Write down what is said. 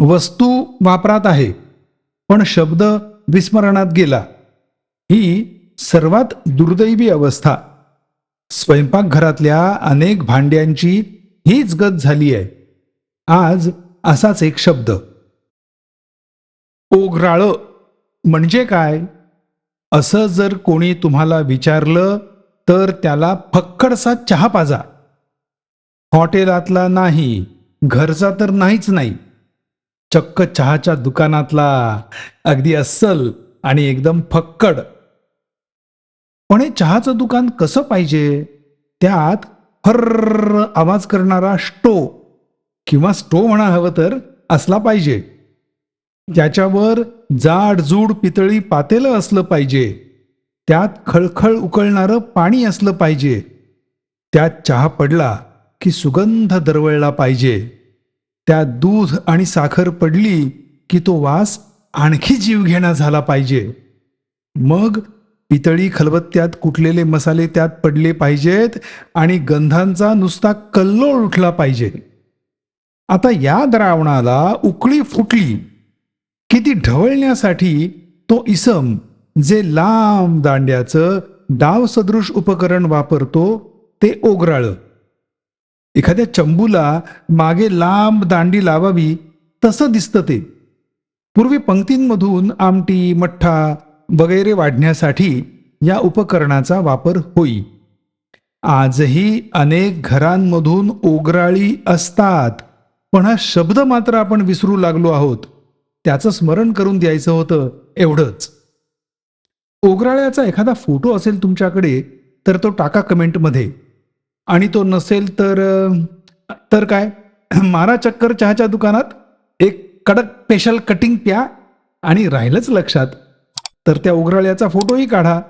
वस्तू वापरात आहे पण शब्द विस्मरणात गेला. ही सर्वात दुर्दैवी अवस्था. स्वयंपाकघरातल्या अनेक भांड्यांची हीच गत झाली आहे. आज असाच एक शब्द. ओघराळ म्हणजे काय? असं जर कोणी तुम्हाला विचारलं तर त्याला फक्कडसा चहा पाजा. हॉटेलातला नाही घरचा तर नाहीच नाही. चक्क चहाच्या दुकानातला. अगदी अस्सल आणि एकदम फक्कड. पण हे चहाचं दुकान कसं पाहिजे? त्यात हर्र आवाज करणारा स्टो किंवा स्टो म्हणा हवं तर असला पाहिजे. त्याच्यावर जाडजूड पितळी पातेलं असलं पाहिजे. त्यात खळखळ उकळणारं पाणी असलं पाहिजे. त्यात चहा पडला की सुगंध दरवळला पाहिजे. त्यात दूध आणि साखर पडली की तो वास आणखी जीवघेणा झाला पाहिजे. मग पितळी खलबत्त्यात कुटलेले मसाले त्यात पडले पाहिजेत आणि गंधांचा नुसता कल्लोळ उठला पाहिजे. आता या द्रावणाला उकळी फुटली की ती ढवळण्यासाठी तो इसम जे लांब दांड्याचं डावसदृश उपकरण वापरतो ते ओगराळं. एखाद्या चंबूला मागे लांब दांडी लावावी तसं दिसतं ते. पूर्वी पंक्तींमधून आमटी मठ्ठा वगैरे वाढण्यासाठी या उपकरणाचा वापर होई. आजही अनेक घरांमधून ओगराळी असतात पण हा शब्द मात्र आपण विसरू लागलो आहोत. त्याचं स्मरण करून द्यायचं होतं एवढंच. ओगराळ्याचा एखादा फोटो असेल तुमच्याकडे तर तो टाका कमेंटमध्ये. आणि तो नसेल तर तर काय? मारा चक्कर चहाच्या दुकानात. एक कडक स्पेशल कटिंग प्या आणि राहिलंच लक्षात. तर त्या उघराळ्याचा फोटोही काढा.